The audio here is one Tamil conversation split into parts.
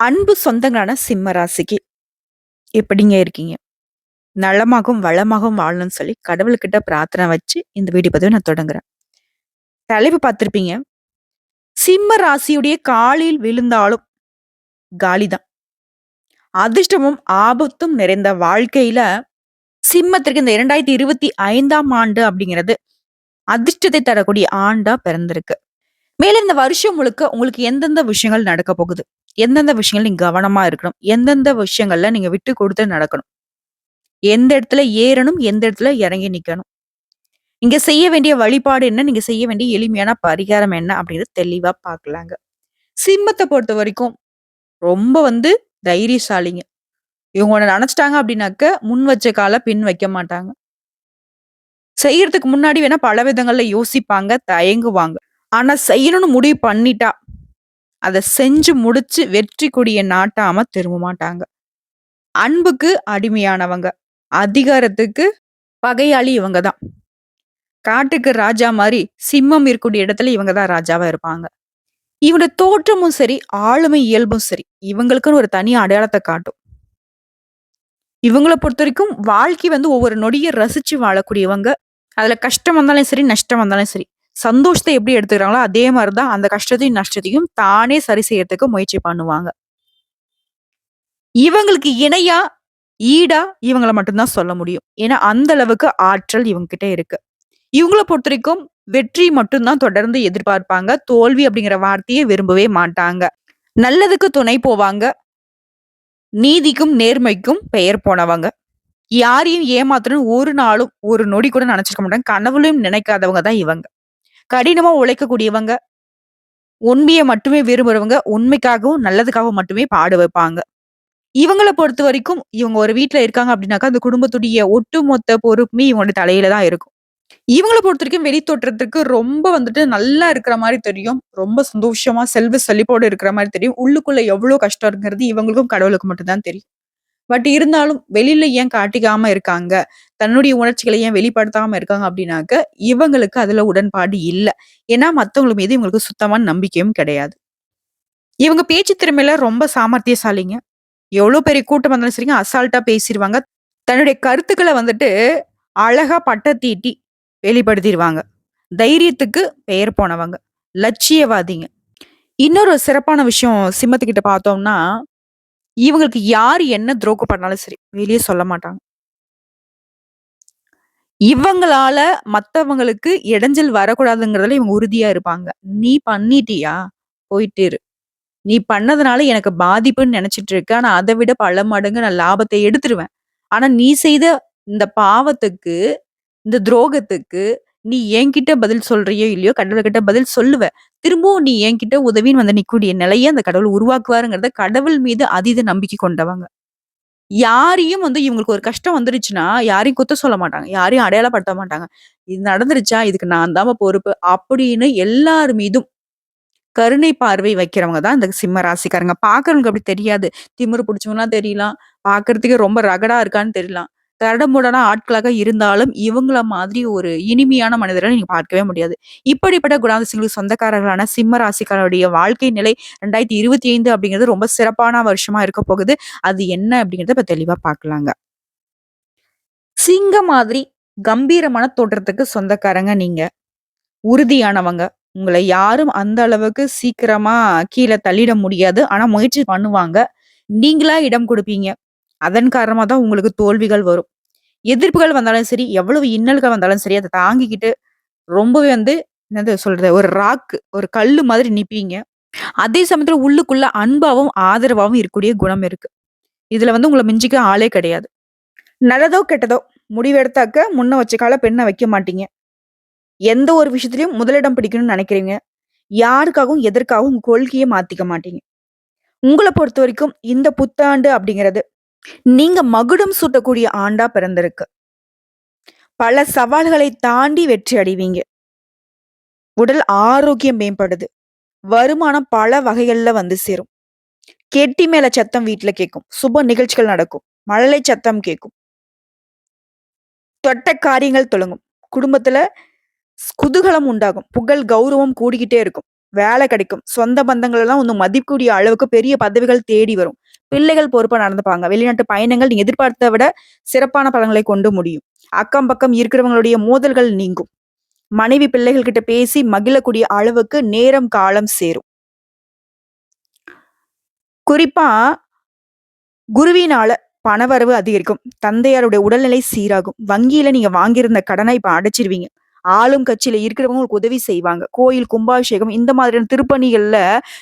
அன்பு சொந்தங்களான சிம்ம ராசிக்கு எப்படிங்க இருக்கீங்க? நலமாகவும், வளமாகவும் வாழணும்னு சொல்லி கடவுள்கிட்ட பிரார்த்தனை வச்சு இந்த வீடியோ பதிவை நான் தொடங்குறேன். தலைப்பு பார்த்துருப்பீங்க சிம்ம ராசியுடைய காலில் விழுந்தாலும் காலிதான். அதிர்ஷ்டமும், ஆபத்தும் நிறைந்த வாழ்க்கையில சிம்மத்திற்கு இந்த 2025ஆம் ஆண்டு அப்படிங்கிறது அதிர்ஷ்டத்தை தரக்கூடிய ஆண்டா பிறந்திருக்கு. மேலும் இந்த வருஷம் முழுக்க உங்களுக்கு எந்தெந்த விஷயங்கள் நடக்க போகுது? எந்தெந்த விஷயங்கள் நீங்க கவனமா இருக்கணும்? எந்தெந்த விஷயங்கள்ல நீங்க விட்டு கொடுத்து நடக்கணும்? எந்த இடத்துல ஏறணும்? எந்த இடத்துல இறங்கி நிக்கணும்? நீங்க செய்ய வேண்டிய வழிபாடு என்ன? நீங்க செய்ய வேண்டிய எளிமையான பரிகாரம் என்ன? அப்படிங்கிறது தெளிவா பார்க்கலாங்க. பொறுத்த வரைக்கும் ரொம்ப வந்து தைரியசாலிங்க. இவங்க நினைச்சிட்டாங்க அப்படின்னாக்க, முன் வச்ச கால பின் வைக்க மாட்டாங்க. செய்யறதுக்கு முன்னாடி வேணா பல விதங்கள்ல யோசிப்பாங்க, தயங்குவாங்க. ஆனா செய்யணும்னு முடிவு பண்ணிட்டா, அதை செஞ்சு முடிச்சு வெற்றி கொடியை நாட்டாம திரும்ப மாட்டாங்க. அன்புக்கு அடிமையானவங்க. அதிகாரத்துக்கு பகையாளி இவங்க தான். காட்டுக்கு ராஜா மாதிரி சிம்மம் இருக்கக்கூடிய இடத்துல இவங்க தான் ராஜாவா இருப்பாங்க. இவனோட தோற்றமும் சரி, ஆளுமை இயல்பும் சரி, இவங்களுக்குன்னு ஒரு தனி அடையாளத்தை காட்டும். இவங்களை பொறுத்த வரைக்கும் வாழ்க்கை வந்து ஒவ்வொரு நொடியை ரசிச்சு வாழக்கூடியவங்க. அதுல கஷ்டம் வந்தாலும் சரி, நஷ்டம் வந்தாலும் சரி, சந்தோஷத்தை எப்படி எடுத்துக்கிறாங்களோ, அதே மாதிரி தான் அந்த கஷ்டத்தையும், நஷ்டத்தையும் தானே சரி செய்யறதுக்கு முயற்சி பண்ணுவாங்க. இவங்களுக்கு இணையா, ஈடா இவங்கள மட்டும் தான் சொல்ல முடியும். ஏன்னா, அந்த அளவுக்கு ஆற்றல் இவங்க கிட்ட இருக்கு. இவங்கள பொறுத்தவரைக்கும் வெற்றி மட்டும் தான் தொடர்ந்து எதிர்பார்ப்பாங்க. தோல்வி அப்படிங்கிற வார்த்தையை விரும்பவே மாட்டாங்க. நல்லதுக்கு துணை போவாங்க. நீதிக்கும், நேர்மைக்கும் பெயர் போனவங்க. யாரையும் ஏமாத்தணும் ஒரு நாளும், ஒரு நொடி கூட நினைச்சிருக்க மாட்டாங்க. கனவுலையும் நினைக்காதவங்க தான் இவங்க. கடினமா உழைக்கக்கூடியவங்க. உண்மையை மட்டுமே விரும்புறவங்க. உண்மைக்காகவும், நல்லதுக்காகவும் மட்டுமே பாடு வைப்பாங்க. இவங்களை பொறுத்த வரைக்கும் இவங்க ஒரு வீட்டுல இருக்காங்க அப்படின்னாக்கா, அந்த குடும்பத்துடைய ஒட்டுமொத்த பொறுப்புமே இவங்களோட தலையில தான் இருக்கும். இவங்களை பொறுத்தவரைக்கும் வெளி தோற்றத்துக்கு ரொம்ப வந்துட்டு நல்லா இருக்கிற மாதிரி தெரியும். ரொம்ப சந்தோஷமா, செல்வ செழிப்போடு இருக்கிற மாதிரி தெரியும். உள்ளுக்குள்ள எவ்வளவு கஷ்டம் இருக்கிறது இவங்களுக்கும் கடவுளுக்கு மட்டும்தான் தெரியும். பட் இருந்தாலும் வெளியில ஏன் காட்டிக்காம இருக்காங்க? தன்னுடைய உணர்ச்சிகளை ஏன் வெளிப்படுத்தாம இருக்காங்க அப்படின்னாக்க, இவங்களுக்கு அதுல உடன்பாடு இல்லை ஏன்னா மற்றவங்க மீது இவங்களுக்கு சுத்தமான நம்பிக்கையும் கிடையாது. இவங்க பேச்சு திறமையில ரொம்ப சாமர்த்தியசாலிங்க. எவ்வளோ பெரிய கூட்டம் வந்தாலும் சரிங்க, அசால்ட்டா பேசிடுவாங்க தன்னுடைய கருத்துக்களை வந்துட்டு அழகா பட்ட தீட்டி வெளிப்படுத்திடுவாங்க தைரியத்துக்கு பெயர் போனவங்க. லட்சியவாதிங்க. இன்னொரு சிறப்பான விஷயம் சிம்மத்துக்கிட்ட பார்த்தோம்னா, இவங்களுக்கு யார் என்ன துரோகம் பண்ணாலும் சரி, வெளியே சொல்ல மாட்டாங்க. இவங்களால மத்தவங்களுக்கு இடைஞ்சல் வரக்கூடாதுங்கிறதுல இவங்க உறுதியா இருப்பாங்க. "நீ பண்ணிட்டியா? போயிட்டு இரு. நீ பண்ணதுனால எனக்கு பாதிப்புன்னு நினைச்சிட்டு இருக்க. ஆனா அதை விட பல மடங்கு நான் லாபத்தை எடுத்துருவேன். ஆனா நீ செய்த இந்த பாவத்துக்கு, இந்த துரோகத்துக்கு நீ என்கிட்ட பதில் சொல்றியோ இல்லையோ, கடவுள்கிட்ட பதில் சொல்லுவ. திரும்பவும் நீ என்கிட்ட உதவின்னு வந்து நிற்கக்கூடிய நிலையை அந்த கடவுள் உருவாக்குவாருங்கிறத கடவுள் மீது அதீத நம்பிக்கை கொண்டவங்க. யாரையும் வந்து இவங்களுக்கு ஒரு கஷ்டம் வந்துருச்சுன்னா, யாரையும் குத்த சொல்ல மாட்டாங்க. யாரையும் அடையாளப்படுத்த மாட்டாங்க. "இது நடந்துருச்சா, இதுக்கு நான் தாம பொறுப்பு" அப்படின்னு எல்லார் மீதும் கருணை பார்வை வைக்கிறவங்க தான் இந்த சிம்ம ராசிக்காரங்க. பாக்குறவங்களுக்கு அப்படி தெரியாது. திமிரு பிடிச்சவங்களாம் தெரியலாம். பாக்குறதுக்கு ரொம்ப ரகடா இருக்கான்னு தெரியலாம். கரடுமுரடான ஆட்களாக இருந்தாலும், இவங்கள மாதிரி ஒரு இனிமையான மனிதரை நீங்க பார்க்கவே முடியாது. இப்படிப்பட்ட குணாதிசயங்களுக்கு சொந்தக்காரர்களான சிம்ம ராசிக்காரருடைய வாழ்க்கை நிலை 2025 அப்படிங்கிறது ரொம்ப சிறப்பான வருஷமா இருக்க போகுது. அது என்ன அப்படிங்கிறத இப்ப தெளிவா பார்க்கலாங்க. சிங்கம் மாதிரி கம்பீரமான தோற்றத்துக்கு சொந்தக்காரங்க நீங்க. உறுதியானவங்க. உங்களை யாரும் அந்த அளவுக்கு சீக்கிரமா கீழே தள்ளிட முடியாது. ஆனா முயற்சி பண்ணுவாங்க. நீங்களா இடம் கொடுப்பீங்க அதன் காரணமாக தான் உங்களுக்கு தோல்விகள் வரும். எதிர்ப்புகள் வந்தாலும் சரி, எவ்வளவு இன்னல்கள் வந்தாலும் சரி, அதை தாங்கிக்கிட்டு ரொம்பவே வந்து என்னது சொல்றது? ஒரு ராக்கு ஒரு கல்லு மாதிரி நிற்பீங்க அதே சமயத்துல உள்ளுக்குள்ள அன்பாவும், ஆதரவாகவும் இருக்கக்கூடிய குணம் இருக்கு. இதுல வந்து உங்களை மிஞ்சிக்க ஆளே கிடையாது. நல்லதோ, கெட்டதோ முடிவெடுத்தாக்க முன்ன வச்ச கால பெண்ணை வைக்க மாட்டீங்க. எந்த ஒரு விஷயத்திலையும் முதலிடம் பிடிக்கணும்னு நினைக்கிறீங்க. யாருக்காகவும், எதற்காகவும் உங்க கொள்கைய மாத்திக்க மாட்டீங்க. பொறுத்த வரைக்கும் இந்த புத்தாண்டு அப்படிங்கிறது, நீங்க மகுடம் சூட்டக்கூடிய ஆண்டா பிறந்திருக்கு. பல சவால்களை தாண்டி வெற்றி அடைவீங்க. உடல் ஆரோக்கியம் மேம்படுது. வருமானம் பல வகைகள்ல வந்து சேரும். கெட்டி மேல சத்தம் வீட்ல கேட்கும். சுப நிகழ்ச்சிகள் நடக்கும். மழலை சத்தம் கேட்கும். தொட்ட காரியங்கள் தொடங்கும். குடும்பத்துல குதூகலம் உண்டாகும். புகழ், கௌரவம் கூடிக்கிட்டே இருக்கும். வேலை கிடைக்கும். சொந்த பந்தங்கள் எல்லாம் ஒன்று மதிக்கக்கூடிய அளவுக்கு பெரிய பதவிகள் தேடி வரும். பிள்ளைகள் பொறுப்பா நடந்துப்பாங்க. வெளிநாட்டு பயணங்கள் நீங்க எதிர்பார்த்த விட சிறப்பான பலன்களை கொண்டு முடியும். அக்கம் பக்கம் இருக்கிறவங்களுடைய மோதல்கள் நீங்கும். மனைவி பிள்ளைகள் கிட்ட பேசி மகிழக்கூடிய அளவுக்கு நேரம், காலம் சேரும். குறிப்பா குருவினால பணவரவு அதிகரிக்கும். தந்தையாருடைய உடல்நிலை சீராகும். வங்கியில நீங்க வாங்கியிருந்த கடனை இப்ப அடைச்சிருவீங்க. ஆளும் கட்சியில இருக்கிறவங்க உங்களுக்கு உதவி செய்வாங்க. கோயில், கும்பாபிஷேகம் இந்த மாதிரியான திருப்பணிகள்ல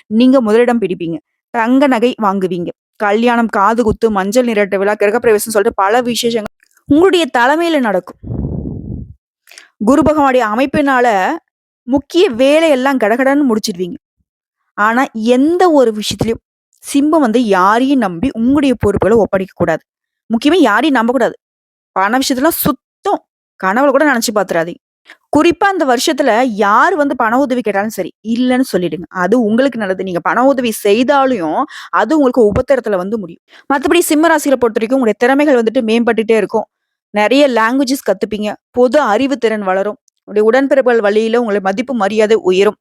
நீங்க முதலிடம் பிடிப்பீங்க. தங்க நகை வாங்குவீங்க. கல்யாணம், காது குத்து மஞ்சள் நீராட்டு விழா, கிரகப்பிரவேசம் சொல்லிட்டு பல விசேஷங்கள் உங்களுடைய தலைமையில நடக்கும். குரு பகவானுடைய அமைப்பினால முக்கிய வேலையெல்லாம் கடகடன்னு முடிச்சிடுவீங்க. ஆனா, எந்த ஒரு விஷயத்திலையும் சிம்பம் வந்து யாரையும் நம்பி உங்களுடைய பொறுப்புகளை ஒப்படைக்க கூடாது. முக்கியமா யாரையும் நம்பக்கூடாது. பண விஷயத்துலலாம் சுத்தம். கனவுல கூட நினைச்சு பாத்துறாதீங்க. குறிப்பா அந்த வருஷத்துல யார் வந்து பண உதவி கேட்டாலும் சரி, இல்லைன்னு சொல்லிடுங்க. அது உங்களுக்கு நல்லது. நீங்க பண உதவி செய்தாலும், அது உங்களுக்கு உபத்திரத்துல வந்து முடியும். மற்றபடி சிம்ம ராசியில பொறுத்தவரைக்கும் உங்களுடைய திறமைகள் வந்துட்டு மேம்பட்டுட்டே இருக்கும். நிறைய லாங்குவேஜஸ் கத்துப்பீங்க. பொது அறிவு திறன் வளரும். உங்களுடைய உடன்பிறப்புகள் வழியில உங்களுடைய மதிப்பு, மரியாதை உயரும்.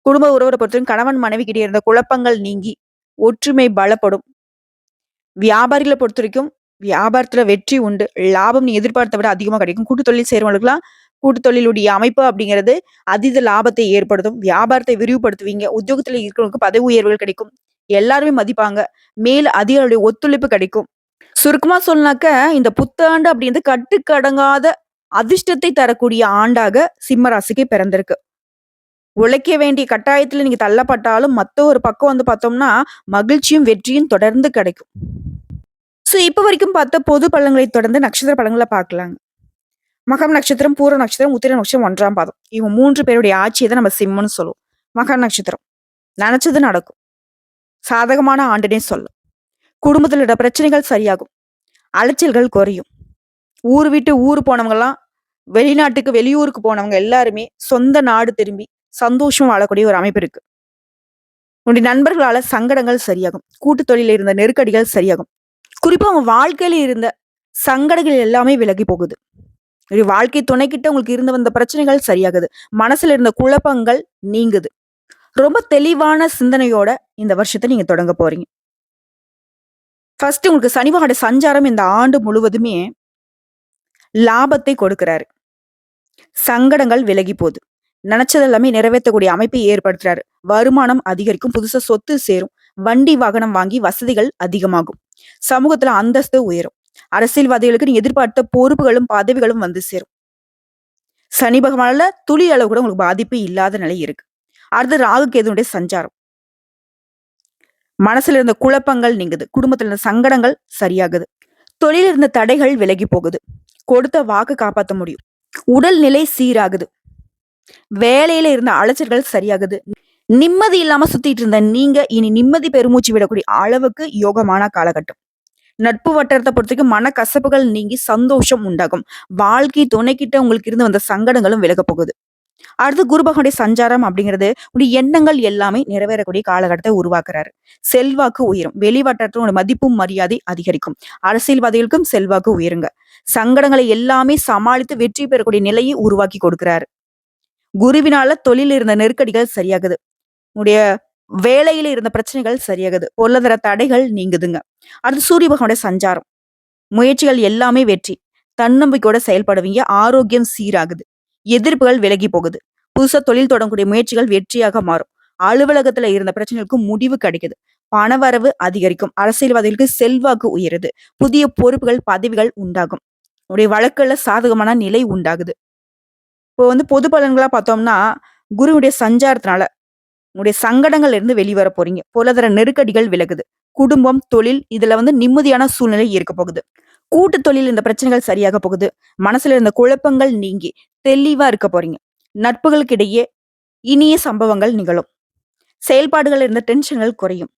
குடும்ப உறவரை பொறுத்தவரைக்கும் கணவன், மனைவிக்கிட்டே இருந்த குழப்பங்கள் நீங்கி, ஒற்றுமை பலப்படும். வியாபாரிகளை பொறுத்த வரைக்கும் வியாபாரத்துல வெற்றி உண்டு. லாபம் நீ எதிர்பார்த்த விட அதிகமாக கிடைக்கும். கூட்டு தொழில் செய்யறவங்களுக்குலாம் கூட்டுத்தொழிலுடைய அமைப்பு அப்படிங்கிறது அதீத லாபத்தை ஏற்படுத்தும். வியாபாரத்தை விரிவுபடுத்துவீங்க. உத்தியோகத்தில் இருக்கிறவங்களுக்கு பதவி உயர்வுகள் கிடைக்கும். எல்லாருமே மதிப்பாங்க. மேல் அதிகாரிகளுடைய ஒத்துழைப்பு கிடைக்கும். சுருக்கமா சொன்னாக்க இந்த புத்தாண்டு அப்படின்றது கட்டுக்கடங்காத அதிர்ஷ்டத்தை தரக்கூடிய ஆண்டாக சிம்ம ராசிக்கு பிறந்திருக்கு. உழைக்க வேண்டிய கட்டாயத்துல நீங்க தள்ளப்பட்டாலும், மத்த ஒரு பக்கம் வந்து பார்த்தோம்னா, மகிழ்ச்சியும், வெற்றியும் தொடர்ந்து கிடைக்கும். ஸோ, இப்போ வரைக்கும் பார்த்த பொது பழங்களை தொடர்ந்து நட்சத்திர பழங்களை பார்க்கலாங்க. மகம் நட்சத்திரம், பூர நட்சத்திரம், உத்திர நட்சத்திரம் ஒன்றாம் பாதம். இவங்க மூன்று பேருடைய ஆட்சியை தான் நம்ம சிம்மன்னு சொல்லுவோம். மகம் நட்சத்திரம். நினைச்சது நடக்கும். சாதகமான ஆண்டுனே சொல்லும் குடும்பத்தில் உள்ள பிரச்சனைகள் சரியாகும். அலைச்சல்கள் குறையும். ஊர் விட்டு ஊர் போனவங்கெல்லாம் வெளிநாட்டுக்கு, வெளியூருக்கு போனவங்க எல்லாருமே சொந்த நாடு திரும்பி சந்தோஷம் வாழக்கூடிய ஒரு அமைப்பு இருக்கு. உன்னுடைய நண்பர்களால சங்கடங்கள் சரியாகும். கூட்டு தொழிலில் இருந்த நெருக்கடிகள் சரியாகும். குறிப்பா அவங்க வாழ்க்கையில இருந்த சங்கடங்கள் எல்லாமே விலகி போகுது. வாழ்க்கை துணைக்கிட்ட உங்களுக்கு இருந்து வந்த பிரச்சனைகள் சரியாகுது. மனசுல இருந்த குழப்பங்கள் நீங்குது. ரொம்ப தெளிவான சிந்தனையோட இந்த வருஷத்தை நீங்க தொடங்க போறீங்க. ஃபர்ஸ்ட் உங்களுக்கு சனிவாட சஞ்சாரம் இந்த ஆண்டு முழுவதுமே லாபத்தை கொடுக்கிறாரு. சங்கடங்கள் விலகி போகுது நினைச்சது எல்லாமே நிறைவேற்றக்கூடிய அமைப்பை ஏற்படுத்துறாரு. வருமானம் அதிகரிக்கும். புதுசா சொத்து சேரும். வண்டி, வாகனம் வாங்கி வசதிகள் அதிகமாகும். சமூகத்துல அந்தஸ்து உயரும். அரசியல்வாதிகளுக்கு நீங்க எதிர்பார்த்த பொறுப்புகளும், பதவிகளும் வந்து சேரும். சனி பகவானால துளி அளவு கூட உங்களுக்கு பாதிப்பு இல்லாத நிலை இருக்கு. அடுத்து ராகு கேதுனுடைய சஞ்சாரம். மனசுல இருந்த குழப்பங்கள் நீங்குது. குடும்பத்துல இருந்த சங்கடங்கள் சரியாகுது. தொழில்ல இருந்த தடைகள் விலகி போகுது. கொடுத்த வாக்கு காப்பாத்த முடியும். உடல்நிலை சீராகுது. வேலையில இருந்த அலைச்சல்கள் சரியாகுது. நிம்மதி இல்லாம சுத்திட்டு இருந்த நீங்க, இனி நிம்மதி பெருமூச்சு விடக்கூடிய அளவுக்கு யோகமான காலகட்டம். நட்பு வட்டாரத்தை பொறுத்தவரைக்கும் மனக்கசப்புகள் நீங்கி சந்தோஷம் உண்டாகும். வாழ்க்கை துணைக்கிட்ட உங்களுக்கு இருந்து வந்த சங்கடங்களும் விலகப் போகுது. அடுத்து குருபகனுடைய சஞ்சாரம் அப்படிங்கிறது, உடைய எண்ணங்கள் எல்லாமே நிறைவேறக்கூடிய காலகட்டத்தை உருவாக்குறாரு. செல்வாக்கு உயரும். வெளி மதிப்பும், மரியாதை அதிகரிக்கும். அரசியல்வாதிகளுக்கும் செல்வாக்கு உயருங்க. சங்கடங்களை எல்லாமே சமாளித்து வெற்றி பெறக்கூடிய நிலையை உருவாக்கி கொடுக்கிறாரு. குருவினால தொழில் இருந்த நெருக்கடிகள் சரியாகுது. உடைய வேலையில இருந்த பிரச்சனைகள் சரியாகுது. பொருளாதார தடைகள் நீங்குதுங்க. அடுத்து சூரிய பகவானுடைய சஞ்சாரம். முயற்சிகள் எல்லாமே வெற்றி. தன்னம்பிக்கையோட செயல்படுவீங்க. ஆரோக்கியம் சீராகுது. எதிர்ப்புகள் விலகி போகுது. புதுசா தொழில் தொடங்கக்கூடிய முயற்சிகள் வெற்றியாக மாறும். அலுவலகத்துல இருந்த பிரச்சனைகளுக்கு முடிவு கிடைக்குது. பணவரவு அதிகரிக்கும். அரசியல்வாதிகளுக்கு செல்வாக்கு உயருது. புதிய பொறுப்புகள், பதவிகள் உண்டாகும். உடைய வழக்குல சாதகமான நிலை உண்டாகுது. இப்போ வந்து பொது பலன்களா பார்த்தோம்னா, குருவுடைய சஞ்சாரத்தினால உங்களுடைய சங்கடங்கள்ல இருந்து வெளிவர போறீங்க. பொருளாதார நெருக்கடிகள் விலகுது. குடும்பம், தொழில் இதுல வந்து நிம்மதியான சூழ்நிலை இருக்க போகுது. கூட்டு தொழில் இந்த பிரச்சனைகள் சரியாக போகுது. மனசுல இருந்த குழப்பங்கள் நீங்கி தெளிவா இருக்க போறீங்க. நட்புகளுக்கு இடையே இனிய சம்பவங்கள் நிகழும். செயல்பாடுகள்ல இருந்த டென்ஷன்கள் குறையும்.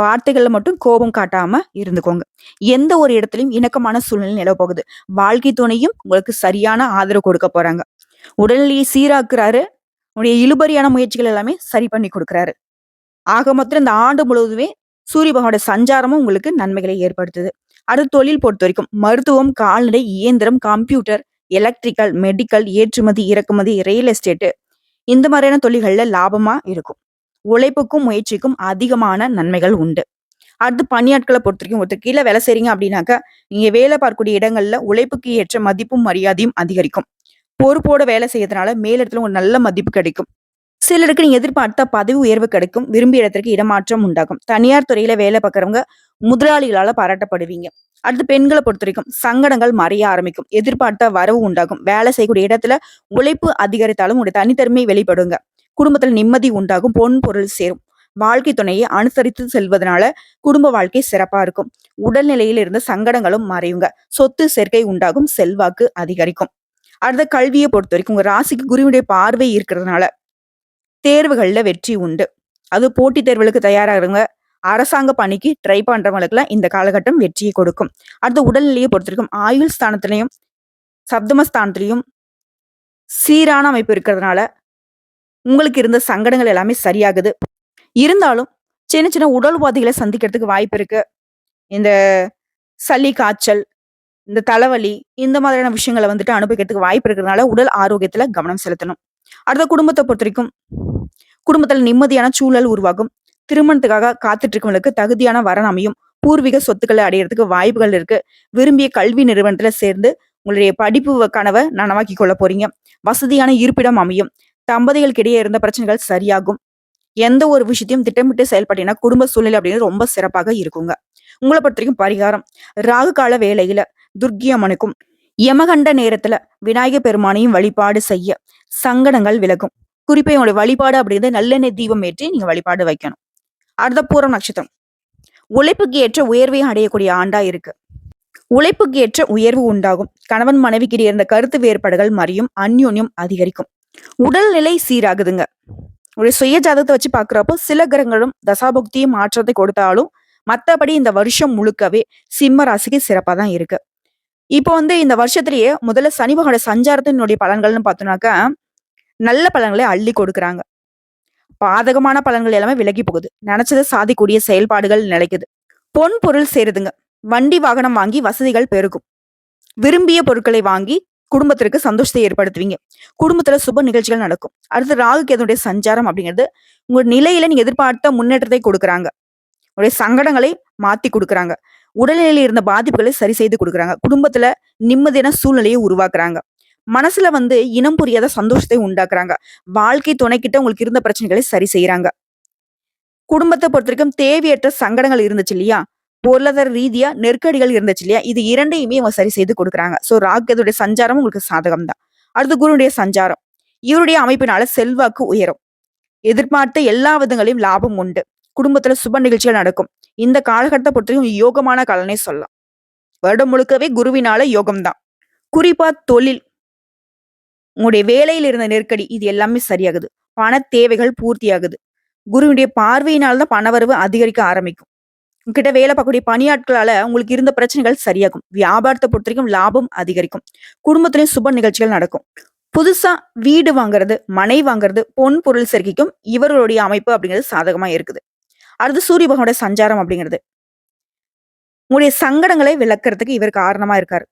வார்த்தைகள்ல மட்டும் கோபம் காட்டாம இருந்துக்கோங்க. எந்த ஒரு இடத்துலையும் இணக்கமான சூழ்நிலை நிலவ போகுது. வாழ்க்கை துணையும் உங்களுக்கு சரியான ஆதரவு கொடுக்க போறாங்க. உடல்நிலையை சீராக்குறாரு. உன்னுடைய இழுபறியான முயற்சிகள் எல்லாமே சரி பண்ணி கொடுக்குறாரு ஆக மொத்தம் இந்த ஆண்டு முழுவதுமே சூரிய பகவானுடைய சஞ்சாரமும் உங்களுக்கு நன்மைகளை ஏற்படுத்துது. அடுத்து தொழில் பொறுத்த வரைக்கும் மருத்துவம், கால்நடை, இயந்திரம், கம்ப்யூட்டர், எலக்ட்ரிக்கல், மெடிக்கல், ஏற்றுமதி, இறக்குமதி, ரியல் எஸ்டேட் இந்த மாதிரியான தொழில்களில் லாபமா இருக்கும். உழைப்புக்கும் முயற்சிக்கும் அதிகமான நன்மைகள் உண்டு அடுத்து பணியாட்களை பொறுத்த வரைக்கும் ஒருத்தர் கீழே வேலை செய்றீங்க அப்படின்னாக்கா நீங்க வேலை பார்க்கக்கூடிய இடங்கள்ல உழைப்புக்கு ஏற்ற மதிப்பும் மரியாதையும் அதிகரிக்கும் பொறுப்போட வேலை செய்யறதுனால மேலிடத்துல ஒரு நல்ல மதிப்பு கிடைக்கும். சிலருக்கு நீங்க எதிர்பார்த்த பதவி உயர்வு கிடைக்கும். விரும்பிய இடத்திற்கு இடமாற்றம் உண்டாகும். தனியார் துறையில வேலை பார்க்கறவங்க முதலாளிகளால பாராட்டப்படுவீங்க. அடுத்து பெண்களை பொறுத்த வரைக்கும் சங்கடங்கள் மறைய ஆரம்பிக்கும். எதிர்பார்த்த வரவு உண்டாகும். வேலை செய்யக்கூடிய இடத்துல உழைப்பு அதிகரித்தாலும் உங்களுடைய தனித்தன்மை வெளிப்படுங்க. குடும்பத்தில் நிம்மதி உண்டாகும். பொன் பொருள் சேரும். வாழ்க்கை துணையை அனுசரித்து செல்வதனால குடும்ப வாழ்க்கை சிறப்பா இருக்கும். உடல்நிலையில் இருந்த சங்கடங்களும் மறையுங்க. சொத்து சேர்க்கை உண்டாகும். செல்வாக்கு அதிகரிக்கும். அடுத்த கல்வியை பொறுத்த வரைக்கும் உங்கள் ராசிக்கு குருவினுடைய பார்வை இருக்கிறதுனால தேர்வுகளில் வெற்றி உண்டு. அது போட்டித் தேர்வுகளுக்கு தயாராகிறவங்க அரசாங்க பணிக்கு ட்ரை பண்ணுறவங்களுக்குலாம் இந்த காலகட்டம் வெற்றியை கொடுக்கும். அடுத்த உடல்நிலையை பொறுத்த வரைக்கும் ஆயுள் ஸ்தானத்திலையும் சப்தமஸ்தானத்திலையும் சீரான அமைப்பு இருக்கிறதுனால உங்களுக்கு இருந்த சங்கடங்கள் எல்லாமே சரியாகுது. இருந்தாலும் சின்ன சின்ன உடல் உபாதைகளை சந்திக்கிறதுக்கு வாய்ப்பு இருக்கு. இந்த சளி காய்ச்சல் இந்த தலைவலி இந்த மாதிரியான விஷயங்களை வந்துட்டு அனுபவிக்கிறதுக்கு வாய்ப்பு இருக்கிறதுனால உடல் ஆரோக்கியத்துல கவனம் செலுத்தணும். அடுத்த குடும்பத்தை பொறுத்த வரைக்கும் குடும்பத்துல நிம்மதியான சூழல் உருவாகும். திருமணத்துக்காக காத்துட்டு இருக்கவங்களுக்கு தகுதியான வரன் அமையும். பூர்வீக சொத்துக்களை அடையிறதுக்கு வாய்ப்புகள் இருக்கு. விரும்பிய கல்வி நிறுவனத்துல சேர்ந்து உங்களுடைய படிப்பு கனவை நனவாக்கி கொள்ள போறீங்க. வசதியான இருப்பிடம் அமையும். தம்பதிகளுக்கு இடையே இருந்த பிரச்சனைகள் சரியாகும். எந்த ஒரு விஷயத்தையும் திட்டமிட்டு செயல்பட்டீங்கன்னா குடும்ப சூழ்நிலை அப்படின்னு ரொம்ப சிறப்பாக இருக்குங்க. உங்களை பொறுத்த வரைக்கும் பரிகாரம். ராகு கால வேலையில துர்க்கியம்மனுக்கும் யமகண்ட நேரத்துல விநாயகர் பெருமானையும் வழிபாடு செய்ய சங்கடங்கள் விலகும். குறிப்பா உங்களுடைய வழிபாடு அப்படிங்கிறது நல்லெண்ணெய் தீபம் ஏற்றி நீங்க வழிபாடு வைக்கணும். அடுத்த பூரம் நட்சத்திரம். உழைப்புக்கு ஏற்ற உயர்வை அடையக்கூடிய ஆண்டா இருக்கு. உழைப்புக்கு ஏற்ற உயர்வு உண்டாகும். கணவன் மனைவிக்கிடையே இருந்த கருத்து வேறுபாடுகள் மறியும் அந்யோன்யம் அதிகரிக்கும். உடல்நிலை சீராகுதுங்க. ஒரு சுய ஜாதகத்தை வச்சு பாக்குறப்போ சில கிரகங்களும் தசாபுக்தியும் மாற்றத்தை கொடுத்தாலும் மற்றபடி இந்த வருஷம் முழுக்கவே சிம்ம ராசிக்கு சிறப்பாக தான் இருக்கு. இப்போ வந்து இந்த வருஷத்திலேயே முதல்ல சனி பகவானோட சஞ்சாரத்தினுடைய பலன்கள்னு பார்த்தோம்னாக்கா நல்ல பலன்களை அள்ளி கொடுக்குறாங்க. பாதகமான பலன்கள் எல்லாமே விலகி போகுது. நினைச்சதை சாதிக்கூடிய செயல்பாடுகள் நிலைக்குது. பொன் பொருள் சேருதுங்க. வண்டி வாகனம் வாங்கி வசதிகள் பெருகும். விரும்பிய பொருட்களை வாங்கி குடும்பத்திற்கு சந்தோஷத்தை ஏற்படுத்துவீங்க. குடும்பத்துல சுப நிகழ்ச்சிகள் நடக்கும். அடுத்து ராகு கேதுடைய சஞ்சாரம் அப்படிங்கிறது உங்க நிலையில நீங்க எதிர்பார்த்த முன்னேற்றத்தை கொடுக்குறாங்க. உங்களுடைய சங்கடங்களை மாத்தி கொடுக்குறாங்க. உடல்நிலையில் இருந்த பாதிப்புகளை சரி செய்து கொடுக்குறாங்க. குடும்பத்துல நிம்மதியான சூழ்நிலையை உருவாக்குறாங்க. மனசுல வந்து இனம் புரியாத சந்தோஷத்தை உண்டாக்குறாங்க. வாழ்க்கை துணைக்கிட்ட உங்களுக்கு இருந்த பிரச்சனைகளை சரி செய்யறாங்க குடும்பத்தை பொறுத்த வரைக்கும் தேவையற்ற சங்கடங்கள் இருந்துச்சு இல்லையா? பொருளாதார ரீதியா நெருக்கடிகள் இருந்துச்சு இல்லையா? இது இரண்டையுமே அவங்க சரி செய்து கொடுக்குறாங்க. ஸோ ராக்கதுடைய சஞ்சாரம் உங்களுக்கு சாதகம் தான் அடுத்து குருடைய சஞ்சாரம். இவருடைய அமைப்பினால செல்வாக்கு உயரும். எதிர்பார்த்த எல்லா விதங்களையும் லாபம் உண்டு. குடும்பத்துல சுப நிகழ்ச்சிகள் நடக்கும். இந்த காலகட்டத்தை பொறுத்தவரைக்கும் யோகமான காலனே சொல்லலாம். வருடம் முழுக்கவே குருவினால யோகம்தான். குறிப்பா தொழில். உங்களுடைய வேலையில் இருந்த நெருக்கடி இது எல்லாமே சரியாகுது. பண தேவைகள் பூர்த்தியாகுது. குருவினுடைய பார்வையினால தான் பணவரவு அதிகரிக்க ஆரம்பிக்கும். உங்ககிட்ட வேலை பார்க்கக்கூடிய பணியாட்களால உங்களுக்கு இருந்த பிரச்சனைகள் சரியாகும். வியாபாரத்தை பொறுத்த வரைக்கும் லாபம் அதிகரிக்கும். குடும்பத்திலையும் சுப நிகழ்ச்சிகள் நடக்கும். புதுசா வீடு வாங்குறது மனை வாங்குறது பொன் பொருள் சேர்க்கைக்கும் இவர்களுடைய அமைப்பு அப்படிங்கிறது சாதகமா இருக்குது. அடுத்து சூரிய பகவானோட சஞ்சாரம் அப்படிங்கிறது. உங்களுடைய சங்கடங்களை விளக்குறதுக்கு இவர் காரணமா இருக்காரு.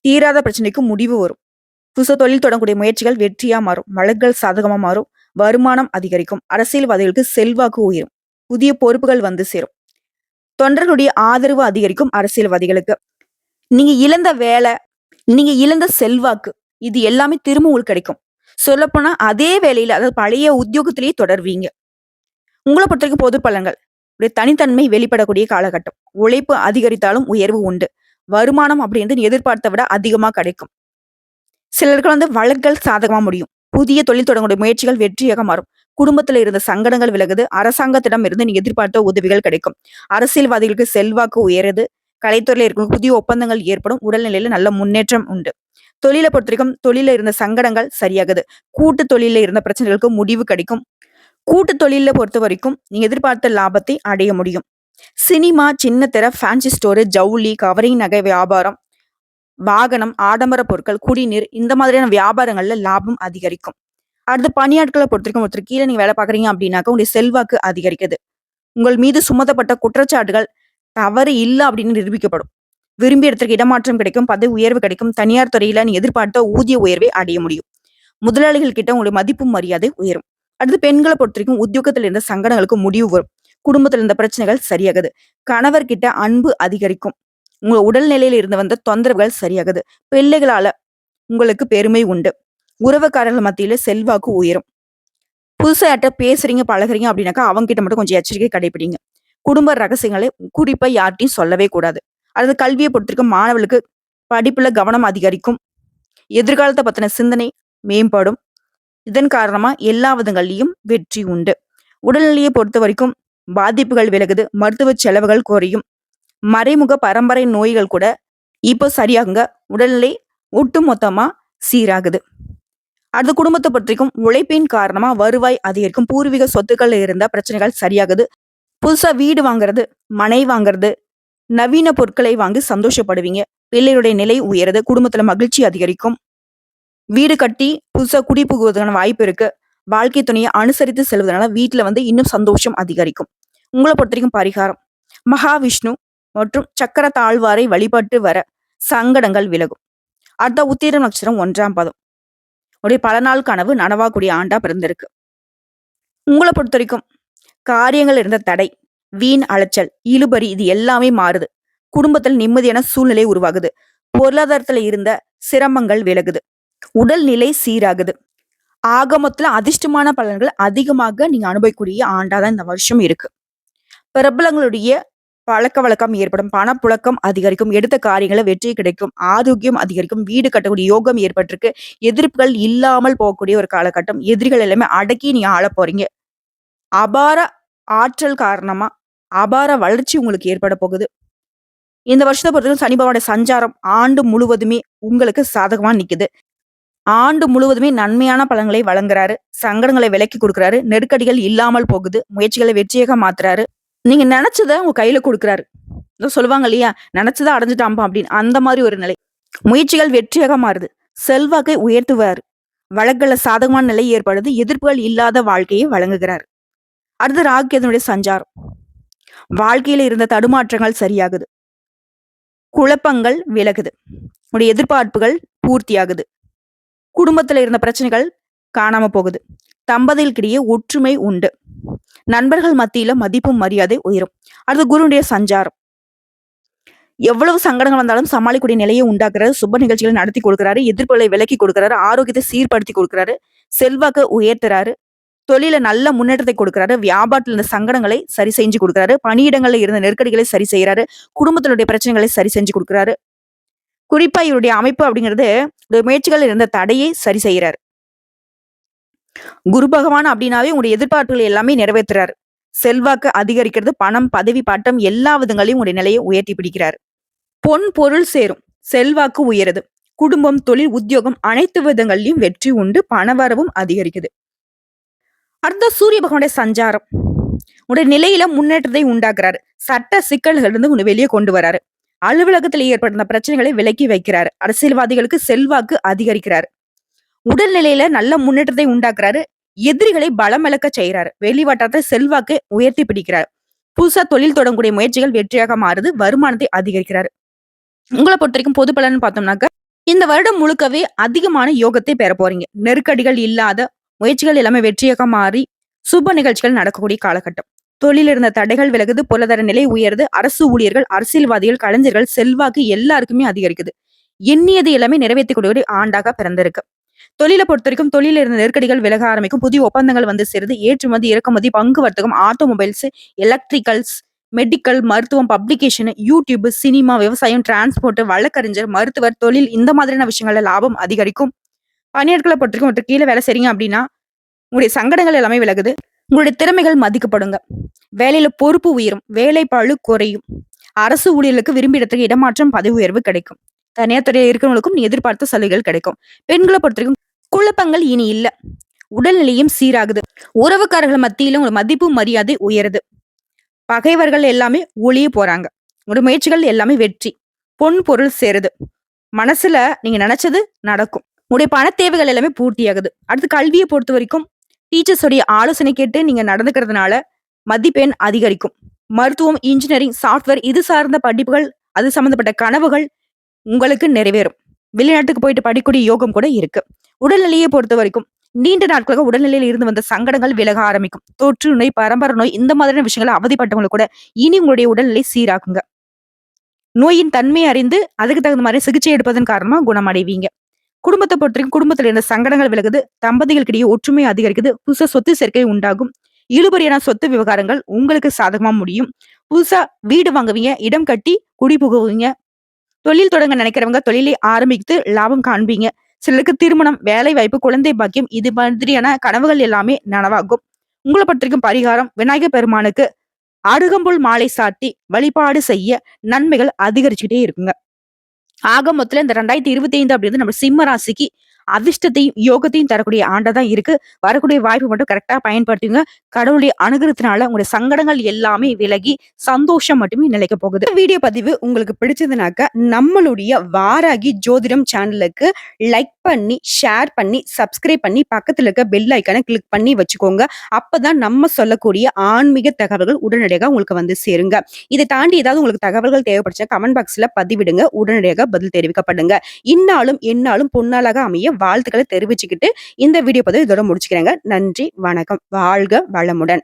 தீராத பிரச்சனைக்கு முடிவு வரும். புதுசு தொழில் தொடங்கக்கூடிய முயற்சிகள் வெற்றியா மாறும். வழக்குகள் சாதகமா மாறும். வருமானம் அதிகரிக்கும். அரசியல்வாதிகளுக்கு செல்வாக்கு உயரும். புதிய பொறுப்புகள் வந்து சேரும். தொண்டர்களுடைய ஆதரவு அதிகரிக்கும் அரசியல்வாதிகளுக்கு. நீங்க இழந்த வேலை நீங்க இழந்த செல்வாக்கு இது எல்லாமே திரும்ப உங்களுக்கு கிடைக்கும். சொல்லப்போனா அதே வேலையில அதாவது பழைய உத்தியோகத்திலேயே தொடர்வீங்க. உங்களை பொறுத்த வரைக்கும் பொது பலன்கள். ஒரு தனித்தன்மை வெளிப்படக்கூடிய காலகட்டம். உழைப்பு அதிகரித்தாலும் உயர்வு உண்டு. வருமானம் அப்படின்றது எதிர்பார்த்த விட அதிகமா கிடைக்கும். சிலருக்கு வந்து வழக்குகள் சாதகமா முடியும். புதிய தொழில் தொடங்கக்கூடிய முயற்சிகள் வெற்றியாக மாறும். குடும்பத்துல இருந்த சங்கடங்கள் விலகுது. அரசாங்கத்திடம் இருந்து நீ எதிர்பார்த்த உதவிகள் கிடைக்கும். அரசியல்வாதிகளுக்கு செல்வாக்கு உயருது. கலைத்துறையில் இருக்கும் புதிய ஒப்பந்தங்கள் ஏற்படும். உடல்நிலையில நல்ல முன்னேற்றம் உண்டு. தொழிலை பொறுத்த வரைக்கும் தொழில இருந்த சங்கடங்கள் சரியாகுது. கூட்டு தொழில இருந்த பிரச்சனைகளுக்கு முடிவு கிடைக்கும். கூட்டு தொழிலில் பொறுத்த வரைக்கும் நீங்க எதிர்பார்த்த லாபத்தை அடைய முடியும். சினிமா சின்ன ஃபேன்சி ஸ்டோரு ஜவுளி கவரிங் நகை வியாபாரம் வாகனம் ஆடம்பர பொருட்கள் குடிநீர் இந்த மாதிரியான வியாபாரங்கள்ல லாபம் அதிகரிக்கும். அடுத்து பணியாட்களை பொறுத்த வரைக்கும் ஒருத்தர் கீழே நீங்க வேலை பார்க்குறீங்க அப்படின்னாக்கா உங்களுடைய செல்வாக்கு அதிகரிக்குது. உங்கள் மீது சுமத்தப்பட்ட குற்றச்சாட்டுகள் தவறு இல்லை அப்படின்னு நிரூபிக்கப்படும். விரும்பிய இடத்திற்கு இடமாற்றம் கிடைக்கும் பதவி உயர்வு கிடைக்கும் தனியார் துறையில நீ எதிர்பார்த்த ஊதிய உயர்வை அடைய முடியும். முதலாளிகள் கிட்ட உங்களுடைய மதிப்பு மரியாதை உயரும். அடுத்து பெண்களை பொறுத்த வரைக்கும் இருந்த சங்கடங்களுக்கு முடிவு வரும். குடும்பத்தில் இருந்த பிரச்சனைகள் சரியாகுது. கணவர்கிட்ட அன்பு அதிகரிக்கும். உங்க உடல்நிலையில இருந்து வந்த தொந்தரவுகள் சரியாகுது. பிள்ளைகளால உங்களுக்கு பெருமை உண்டு. உறவுக்காரர்கள் மத்தியில செல்வாக்கு உயரும். புதுசா யார்கிட்ட பேசுறீங்க பழகுறீங்க அப்படின்னாக்கா அவங்க கிட்ட மட்டும் கொஞ்சம் எச்சரிக்கை கடைபிடிங்க. குடும்ப ரகசியங்களை குறிப்பா யார்ட்டையும் சொல்லவே கூடாது. அடுத்து கல்வியை பொறுத்திருக்கும் மாணவர்களுக்கு படிப்புல கவனம் அதிகரிக்கும். எதிர்காலத்தை பத்தின சிந்தனை மேம்படும் இதன் காரணமா எல்லா வெற்றி உண்டு. உடல்நிலையை பொறுத்த வரைக்கும் பாதிப்புகள் விலகுது மருத்துவ செலவுகள் குறையும். மறைமுக பரம்பரை நோய்கள் கூட இப்போ சரியாகுங்க. உடல்நிலை ஒட்டு மொத்தமா சீராகுது. அடுத்த குடும்பத்தை பற்றிக்கும் உழைப்பின் காரணமா வருவாய் அதிகரிக்கும். பூர்வீக சொத்துக்கள் இருந்த பிரச்சனைகள் சரியாகுது. புதுசா வீடு வாங்குறது மனை வாங்குறது நவீன பொருட்களை வாங்கி சந்தோஷப்படுவீங்க. பிள்ளைகளுடைய நிலை உயருது குடும்பத்துல மகிழ்ச்சி அதிகரிக்கும். வீடு கட்டி புதுசாக குடி புகுவதற்கான வாய்ப்பு இருக்கு. வாழ்க்கை துணையை அனுசரித்து செல்வதனால வீட்டில் வந்து இன்னும் சந்தோஷம் அதிகரிக்கும். உங்களை பொறுத்த வரைக்கும் பரிகாரம். மகாவிஷ்ணு மற்றும் சக்கர தாழ்வாரை வழிபட்டு வர சங்கடங்கள் விலகும். அடுத்த உத்திர நட்சத்திரம் ஒன்றாம் பதம். உடைய பல நாள் கனவு நனவாக்கூடிய ஆண்டா பிறந்திருக்கு. உங்களை பொறுத்த வரைக்கும் காரியங்கள் இருந்த தடை வீண் அலைச்சல் இழுபறி இது எல்லாமே மாறுது. குடும்பத்தில் நிம்மதியான சூழ்நிலை உருவாகுது. பொருளாதாரத்துல இருந்த சிரமங்கள் விலகுது. உடல்நிலை சீராகுது. ஆகமத்துல அதிர்ஷ்டமான பலன்கள் அதிகமாக நீங்க அனுபவிக்கூடிய ஆண்டாதான் இந்த வருஷம் இருக்கு. பிரபலங்களுடைய பழக்க வழக்கம் ஏற்படும் பணப்புழக்கம் அதிகரிக்கும் எடுத்த காரியங்களை வெற்றி கிடைக்கும் ஆரோக்கியம் அதிகரிக்கும் வீடு கட்டக்கூடிய யோகம் ஏற்பட்டிருக்கு. எதிர்ப்புகள் இல்லாமல் போகக்கூடிய ஒரு காலகட்டம். எதிரிகள் எல்லாமே அடக்கி நீ ஆள போறீங்க. அபார ஆற்றல் காரணமா அபார வளர்ச்சி உங்களுக்கு ஏற்பட போகுது. இந்த வருஷத்தை பொறுத்தவரைக்கும் சனி பகவானுடைய சஞ்சாரம் ஆண்டு முழுவதுமே உங்களுக்கு சாதகமா நிக்குது. ஆண்டு முழுவதுமே நன்மையான பலன்களை வழங்குறாரு. சங்கடங்களை விலக்கி கொடுக்குறாரு. நெருக்கடிகள் இல்லாமல் போகுது. முயற்சிகளை வெற்றியாக மாத்துறாரு. நீங்க நினைச்சத உங்க கையில கொடுக்குறாரு. சொல்லுவாங்க இல்லையா? நினைச்சதை அடைஞ்சிட்டாம்பா அப்படின்னு. அந்த மாதிரி ஒரு நிலை. முயற்சிகள் வெற்றியாக மாறுது. செல்வாக்கை உயர்த்துவார். வழக்குல சாதகமான நிலை ஏற்படுது. எதிர்ப்புகள் இல்லாத வாழ்க்கையை வழங்குகிறார். அடுத்து ராகுகேதனுடைய சஞ்சாரம். வாழ்க்கையில இருந்த தடுமாற்றங்கள் சரியாகுது. குழப்பங்கள் விலகுது. உடைய எதிர்பார்ப்புகள் பூர்த்தியாகுது. குடும்பத்துல இருந்த பிரச்சனைகள் காணாம போகுது. தம்பதிகளுக்கிடையே ஒற்றுமை உண்டு. நண்பர்கள் மத்தியில மதிப்பும் மரியாதை உயரும். அடுத்து குருனுடைய சஞ்சாரம். எவ்வளவு சங்கடங்கள் வந்தாலும் சமாளிக்கூடிய நிலையை உண்டாக்குறாரு. சுப நிகழ்ச்சிகளை நடத்தி கொடுக்குறாரு. எதிர்ப்புகளை விலக்கி கொடுக்குறாரு. ஆரோக்கியத்தை சீர்படுத்தி கொடுக்குறாரு. செல்வாக்க உயர்த்துறாரு. தொழில நல்ல முன்னேற்றத்தை கொடுக்குறாரு. வியாபாரத்தில் இருந்த சங்கடங்களை சரி செஞ்சு கொடுக்குறாரு. பணியிடங்களில் இருந்த நெருக்கடிகளை சரி செய்யறாரு. குடும்பத்தினுடைய பிரச்சனைகளை சரி செஞ்சு கொடுக்குறாரு. குறிப்பா இவருடைய அமைப்பு அப்படிங்கிறது இந்த முயற்சிகள் இருந்த தடையை சரி செய்கிறார். குரு பகவான் அப்படின்னாவே உங்களுடைய எதிர்பார்ப்புகளை எல்லாமே நிறைவேற்றுறாரு. செல்வாக்கு அதிகரிக்கிறது பணம் பதவி பட்டம் எல்லா விதங்களையும் உங்களுடைய நிலையை உயர்த்தி பிடிக்கிறார். பொன் பொருள் சேரும் செல்வாக்கு உயருது. குடும்பம் தொழில் உத்தியோகம் அனைத்து விதங்கள்லையும் வெற்றி உண்டு பணவரவும் அதிகரிக்குது. அடுத்த சூரிய பகவானுடைய சஞ்சாரம். உடைய நிலையில முன்னேற்றத்தை உண்டாக்குறாரு. சட்ட சிக்கல்கள் இருந்து உன்னை வெளியே கொண்டு வராரு. அலுவலகத்தில் ஏற்படுத்த பிரச்சனைகளை விலக்கி வைக்கிறாரு. அரசியல்வாதிகளுக்கு செல்வாக்கு அதிகரிக்கிறாரு. உடல்நிலையில நல்ல முன்னேற்றத்தை உண்டாக்குறாரு. எதிரிகளை பலம் இழக்க செய்யறாரு வெளிவட்டாரத்தை செல்வாக்கை உயர்த்தி பிடிக்கிறார். புதுசா தொழில் தொடங்கக்கூடிய முயற்சிகள் வெற்றியாக மாறுது. வருமானத்தை அதிகரிக்கிறாரு. உங்களை பொறுத்த வரைக்கும் பொது பலன் பார்த்தோம்னாக்க இந்த வருடம் முழுக்கவே அதிகமான யோகத்தை பெற போறீங்க. நெருக்கடிகள் இல்லாத முயற்சிகள் எல்லாமே வெற்றியாக மாறி சுப நிகழ்ச்சிகள் நடக்கக்கூடிய காலகட்டம். தொழில் இருந்த தடைகள் விலகுது பொருளாதார நிலை உயருது அரசு ஊழியர்கள் அரசியல்வாதிகள் கலைஞர்கள் செல்வாக்கு எல்லாருக்குமே அதிகரிக்குது. எண்ணியது எல்லாமே நிறைவேற்றக்கூடிய ஒரு ஆண்டாக பிறந்திருக்கு. தொழிலை பொறுத்த வரைக்கும் தொழில இருந்த நெருக்கடிகள் விலக ஆரம்பிக்கும். புதிய ஒப்பந்தங்கள் வந்து சேருது. ஏற்றுமதி இறக்குமதி பங்கு வர்த்தகம் ஆட்டோமொபைல்ஸ் எலக்ட்ரிக்கல்ஸ் மெடிக்கல் மருத்துவம் பப்ளிகேஷன் யூடியூப் சினிமா விவசாயம் டிரான்ஸ்போர்ட் வழக்கறிஞர் மருத்துவர் தொழில் இந்த மாதிரியான விஷயங்கள்ல லாபம் அதிகரிக்கும். பணியாட்களை பொறுத்த வரைக்கும் கீழே வேலை செய்றீங்க அப்படின்னா உங்களுடைய சங்கடங்கள் எல்லாமே விலகுது. உங்களுடைய திறமைகள் மதிக்கப்படுங்க. வேலையில பொறுப்பு உயரும் வேலை பழு குறையும். அரசு ஊழியர்களுக்கு விரும்பிய இடத்துக்கு இடமாற்றம் பதவி உயர்வு கிடைக்கும். தனியார் துறையில் இருக்கிறவங்களுக்கும் நீ எதிர்பார்த்த சலுகைகள் கிடைக்கும். பெண்களை பொறுத்த வரைக்கும் குழப்பங்கள் இனி இல்ல. உடல்நிலையும் சீராகுது. உறவுக்காரர்கள் மத்தியிலும் ஒரு மதிப்பு மரியாதை உயருது. பகைவர்கள் எல்லாமே ஒளிய போறாங்க. உங்களோட முயற்சிகள் எல்லாமே வெற்றி. பொன் பொருள் சேருது. மனசுல நீங்க நினைச்சது நடக்கும். உங்களுடைய பண தேவைகள் எல்லாமே பூர்த்தியாகுது. அடுத்து கல்வியை பொறுத்த வரைக்கும் டீச்சர்ஸோடைய ஆலோசனை கேட்டு நீங்க நடந்துக்கிறதுனால மதிப்பெண் அதிகரிக்கும். மருத்துவம் இன்ஜினியரிங் சாஃப்ட்வேர் இது சார்ந்த படிப்புகள் அது சம்பந்தப்பட்ட கனவுகள் உங்களுக்கு நிறைவேறும். வெளிநாட்டுக்கு போயிட்டு படிக்கக்கூடிய யோகம் கூட இருக்கு. உடல்நிலையை பொறுத்த வரைக்கும் நீண்ட நாட்களாக உடல்நிலையில் இருந்து வந்த சங்கடங்கள் விலக ஆரம்பிக்கும். தொற்று நோய் பரம்பரை நோய் இந்த மாதிரியான விஷயங்களை அவதிப்பட்டவங்களுக்கு கூட இனி உங்களுடைய உடல்நிலை சீராக்குங்க நோயின் தன்மை அறிந்து அதுக்கு தகுந்த மாதிரி சிகிச்சை எடுப்பதன் காரணமா குணமடைவீங்க. குடும்பத்தை பொறுத்தவரைக்கும் குடும்பத்தில் இருந்த சங்கடங்கள் விலகுது தம்பதிகளுக்கிடையே ஒற்றுமை அதிகரிக்குது புதுசா சொத்து சேர்க்கை உண்டாகும். இழுபறியான சொத்து விவகாரங்கள் உங்களுக்கு சாதகமா முடியும். புதுசா வீடு வாங்குவீங்க இடம் கட்டி குடி புகுவீங்க. தொழில் தொடங்க நினைக்கிறவங்க தொழிலை ஆரம்பித்து லாபம் காண்பீங்க. சிலருக்கு திருமணம் வேலை வாய்ப்பு குழந்தை பாக்கியம் இது மாதிரியான கனவுகள் எல்லாமே நனவாகும். உங்களை பற்றிக்கும் பரிகாரம் விநாயகர் பெருமானுக்கு அருகம்புல் மாலை சாட்டி வழிபாடு செய்ய நன்மைகள் அதிகரிச்சுக்கிட்டே இருக்குங்க. ஆக மொத்தத்துல இந்த ரெண்டாயிரத்தி இருபத்தி ஐந்து அப்படின்றது நம்ம சிம்ம ராசிக்கு அதிர்ஷ்டத்தையும் யோகத்தையும் தரக்கூடிய ஆண்டா தான் இருக்கு. வரக்கூடிய வாய்ப்பு மட்டும் கரெக்டா பயன்படுத்துங்க கடவுளுடைய அனுகிரகத்தினால உங்களுடைய சங்கடங்கள் எல்லாமே விலகி சந்தோஷம் மட்டுமே நிலைக்க போகுது. வீடியோ பதிவு உங்களுக்கு பிடிச்சதுனாக்க நம்மளுடைய வாராகி ஜோதிடம் சேனலுக்கு லைக் பண்ணி ஷேர் பண்ணி சப்ஸ்கிரைப் பண்ணி பக்கத்துல இருக்க பெல் ஐக்கானை கிளிக் பண்ணி வச்சுக்கோங்க. அப்பதான் நம்ம சொல்லக்கூடிய ஆன்மீக தகவல்கள் உடனடியாக உங்களுக்கு வந்து சேருங்க. இதை தாண்டி ஏதாவது உங்களுக்கு தகவல்கள் தேவைப்படுச்சா கமெண்ட் பாக்ஸ்ல பதிவிடுங்க. உடனடியாக பதில் தெரிவிக்கப்படுங்க. இன்னாலும் என்னாலும் பொன்னாளாக அமைய வாழ்த்துக்களை தெரிவிச்சுக்கிட்டு இந்த வீடியோ பதிவு இதோட முடிச்சுக்கிறேங்க. நன்றி வணக்கம். வாழ்க வளமுடன்.